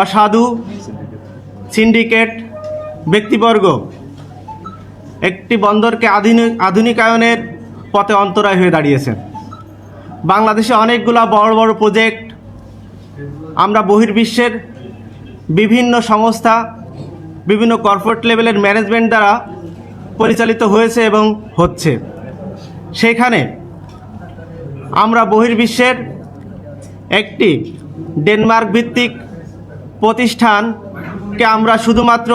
অসাধু, সিন্ডিকেট, ব্যক্তিবর্গ। একটি বন্দরকে আধুনিক আধুনিকায়নের পথে অন্তরায় হয়ে দাঁড়িয়েছে। বাংলাদেশে অনেকগুলা বড় বড় প্রজেক্ট আমরা বহির্বিশ্বের বিভিন্ন সংস্থা, বিভিন্ন কর্পোরেট লেভেলের ম্যানেজমেন্ট দ্বারা পরিচালিত হয়েছে এবং হচ্ছে। সেখানে আমরা বহির্বিশ্বের একটি ডেনমার্ক ভিত্তিক প্রতিষ্ঠানকে আমরা শুধুমাত্র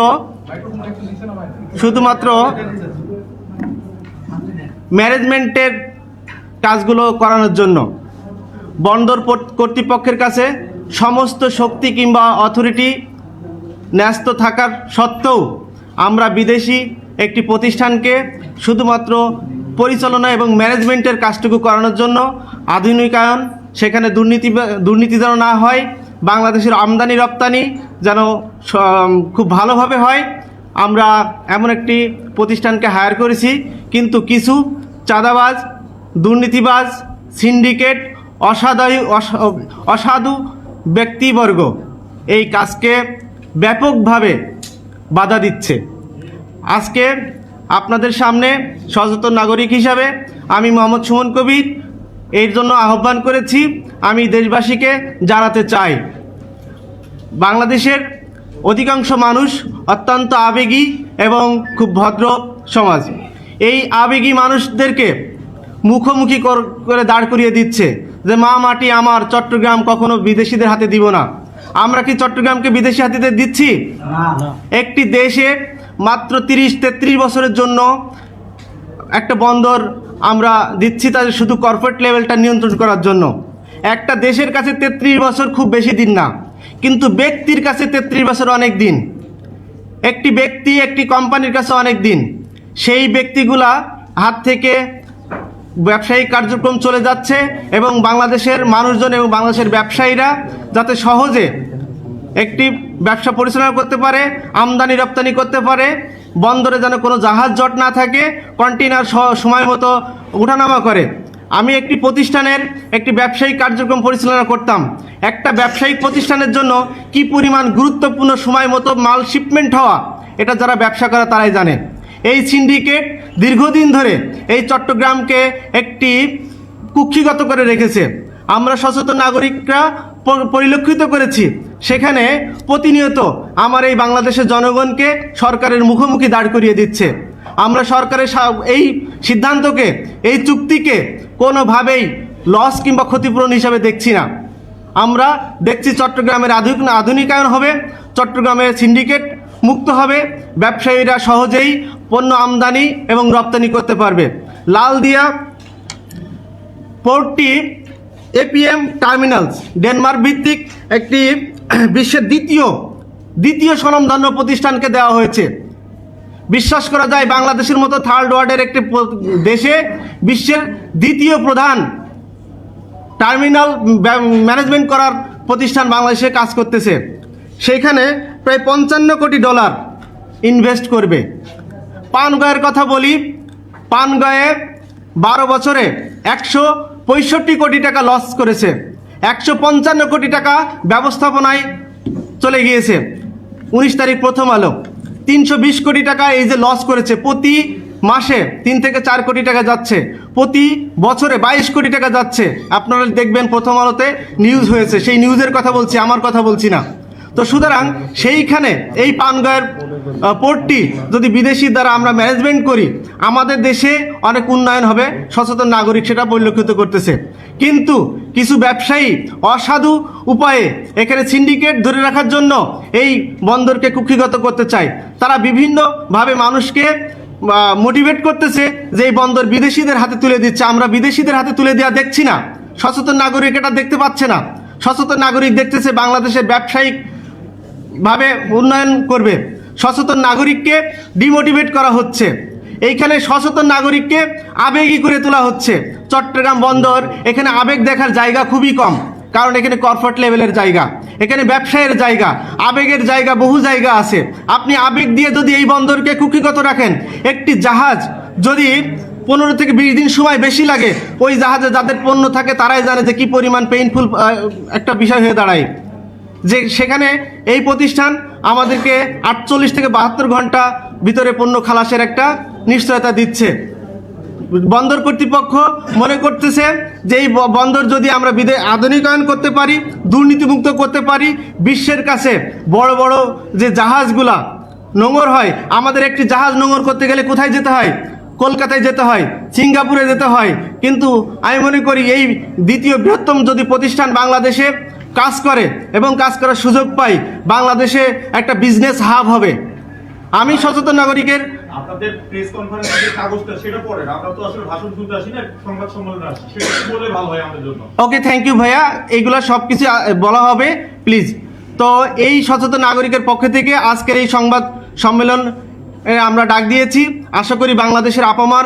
শুধুমাত্র ম্যানেজমেন্টের কাজগুলো করানোর জন্য। বন্দর কর্তৃপক্ষের কাছে সমস্ত শক্তি কিংবা অথরিটি ন্যস্ত থাকার সত্ত্বেও আমরা বিদেশি একটি প্রতিষ্ঠানকে শুধুমাত্র পরিচালনা এবং ম্যানেজমেন্টের কাজটুকু করানোর জন্য আধুনিকায়ন, সেখানে দুর্নীতি দুর্নীতি যেন না হয় বাংলাদেশের আমদানি রপ্তানি যেন খুব ভালোভাবে হয়। আমরা এমন একটি প্রতিষ্ঠানকে হায়ার করেছি, কিন্তু কিছু চাঁদাবাজ, দুর্নীতিবাজ সিন্ডিকেট অসাধু অসাধু ব্যক্তিবর্গ এই কাজকে ব্যাপকভাবে বাধা দিচ্ছে। আজকে আপনাদের সামনে সচেতন নাগরিক হিসাবে আমি মোহাম্মদ সুমন কবির এর জন্য আহ্বান করেছি আমি দেশবাসীকে জানাতে চাই। বাংলাদেশের অধিকাংশ মানুষ অত্যন্ত আবেগী এবং খুব ভদ্র সমাজ। এই আবেগী মানুষদেরকে মুখোমুখি করে দাঁড় করিয়ে দিচ্ছে যে মা মাটি আমার চট্টগ্রাম কখনো বিদেশিদের হাতে দিব না। আমরা কি চট্টগ্রামকে বিদেশি হাতিতে দিচ্ছি? একটি দেশে মাত্র তিরিশ তেত্রিশ বছরের জন্য একটা বন্দর আমরা দিচ্ছি তাদের শুধু কর্পোরেট লেভেলটা নিয়ন্ত্রণ করার জন্য। একটা দেশের কাছে তেত্রিশ বছর খুব বেশি দিন না, কিন্তু ব্যক্তির কাছে তেত্রিশ বছর অনেক দিন। একটি ব্যক্তি একটি কোম্পানির কাছে অনেক দিন। সেই ব্যক্তিগুলা হাত থেকে ব্যবসায়িক কার্যক্রম চলে যাচ্ছে এবং বাংলাদেশের মানুষজন এবং বাংলাদেশের ব্যবসায়ীরা যাতে সহজে একটি ব্যবসা পরিচালনা করতে পারে আমদানি রপ্তানি করতে পারে বন্দরে যেন কোনো জাহাজ জট না থাকে কন্টেনার সময় মতো উঠানামা করে। আমি একটি প্রতিষ্ঠানের একটি ব্যবসায়িক কার্যক্রম পরিচালনা করতাম। একটা ব্যবসায়িক প্রতিষ্ঠানের জন্য কি পরিমাণ গুরুত্বপূর্ণ সময় মতো মাল শিপমেন্ট হওয়া, এটা যারা ব্যবসা করে তারাই জানে। এই সিন্ডিকেট দীর্ঘদিন ধরে এই চট্টগ্রামকে একটি কুক্ষিগত করে রেখেছে। আমরা সচেতন নাগরিকরা পরিলক্ষিত করেছি সেখানে প্রতিনিয়ত আমার এই বাংলাদেশের জনগণকে সরকারের মুখোমুখি দাঁড় করিয়ে দিচ্ছে। আমরা সরকারের এই সিদ্ধান্তকে, এই চুক্তিকে কোনোভাবেই লস কিংবা ক্ষতিপূরণ হিসাবে দেখছি না। আমরা দেখছি চট্টগ্রামের আধুনিক আধুনিকায়ন হবে, চট্টগ্রামের সিন্ডিকেট মুক্ত হবে, ব্যবসায়ীরা সহজেই পণ্য আমদানি এবং রপ্তানি করতে পারবে। লালদিয়া পোর্টটি এপিএম টার্মিনালস ডেনমার্ক ভিত্তিক একটি বিশ্বের দ্বিতীয় দ্বিতীয় স্বনামধন্য প্রতিষ্ঠানকে দেওয়া হয়েছে। বিশ্বাস করা যায় বাংলাদেশের মতো থার্ড ওয়ার্ল্ডের একটি দেশে বিশ্বের দ্বিতীয় প্রধান টার্মিনাল ম্যানেজমেন্ট করার প্রতিষ্ঠান বাংলাদেশে কাজ করতেছে। সেইখানে প্রায় পঞ্চান্ন কোটি ডলার ইনভেস্ট করবে। পানগয়ের কথা বলি, পানগয়ে বারো বছরে একশো পঁয়ষট্টি কোটি টাকা লস করেছে। একশো পঞ্চান্ন কোটি টাকা ব্যবস্থাপনায় চলে গিয়েছে। উনিশ তারিখ প্রথম আলো। তিনশো বিশ কোটি টাকা এই যে লস করেছে, প্রতি মাসে তিন থেকে চার কোটি টাকা যাচ্ছে। প্রতি বছরে বাইশ কোটি টাকা যাচ্ছে। আপনারা দেখবেন প্রথম আলোতে নিউজ হয়েছে। সেই নিউজের কথা বলছি, আমার কথা বলছি না। তো সুতরাং সেইখানে এই পানগয়ের পোর্টটি যদি বিদেশি দ্বারা আমরা ম্যানেজমেন্ট করি, আমাদের দেশে অনেক উন্নয়ন হবে, সচেতন নাগরিক সেটা পরিলক্ষিত করতেছে। কিন্তু কিছু ব্যবসায়ী অসাধু উপায়ে এখানে সিন্ডিকেট ধরে রাখার জন্য এই বন্দরকে কুক্ষিগত করতে চায়। তারা বিভিন্নভাবে মানুষকে মোটিভেট করতেছে যে এই বন্দর বিদেশিদের হাতে তুলে দিচ্ছে। আমরা বিদেশিদের হাতে তুলে দেওয়া দেখছি না। সচেতন নাগরিক এটা দেখতে পাচ্ছে না। সচেতন নাগরিক দেখতেছে বাংলাদেশের ব্যবসায়িক ভাবে উন্নয়ন করবে। সচেতন নাগরিককে ডিমোটিভেট করা হচ্ছে। এইখানে সচেতন নাগরিককে আবেগী করে তোলা হচ্ছে। চট্টগ্রাম বন্দর, এখানে আবেগ দেখার জায়গা খুবই কম, কারণ এখানে কর্পোরেট লেভেলের জায়গা। এখানে ব্যবসায়ের জায়গা, আবেগের জায়গা, বহু জায়গা আছে। আপনি আবেগ দিয়ে যদি এই বন্দরকে কুকিগত রাখেন, একটি জাহাজ যদি পনেরো থেকে বিশ দিন সময় বেশি লাগে, ওই জাহাজে যাদের পণ্য থাকে, তারাই জানে যে কি পরিমাণ পেইনফুল একটা বিষয় হয়ে দাঁড়ায়। যে সেখানে এই প্রতিষ্ঠান আমাদেরকে আটচল্লিশ থেকে বাহাত্তর ঘণ্টা ভিতরে পণ্য খালাসের একটা নিশ্চয়তা দিচ্ছে। বন্দর কর্তৃপক্ষ মনে করতেছে যে এই বন্দর যদি আমরা বিদে আধুনিকায়ন করতে পারি, দুর্নীতিমুক্ত করতে পারি, বিশ্বের কাছে বড় বড় যে জাহাজগুলা নোঙর হয়, আমাদের একটি জাহাজ নোঙর করতে গেলে কোথায় যেতে হয়? কলকাতায় যেতে হয়, সিঙ্গাপুরে যেতে হয়। কিন্তু আমি মনে করি এই দ্বিতীয় বৃহত্তম যদি প্রতিষ্ঠান বাংলাদেশে কাজ করে এবং কাজ করার সুযোগ পাই বাংলাদেশে একটা বিজনেস হাব হবে। আমি সচেতন নাগরিকের আপনাদের প্রেস কনফারেন্সের যে কাগজটা সেটা পড়েন। আমরা তো আসলে ভাষণ শুনতে আসি না সংবাদ সম্মেলনে আসি। সেটা বলে ভালো হয় আমাদের জন্য? ওকে থ্যাংক ইউ ভাইয়া। এইগুলো সব কিছু বলা হবে প্লিজ তো এই সচেতন নাগরিকের পক্ষ থেকে আজকের এই সংবাদ সম্মেলন আমরা ডাক দিয়েছি। আশা করি বাংলাদেশের আপামার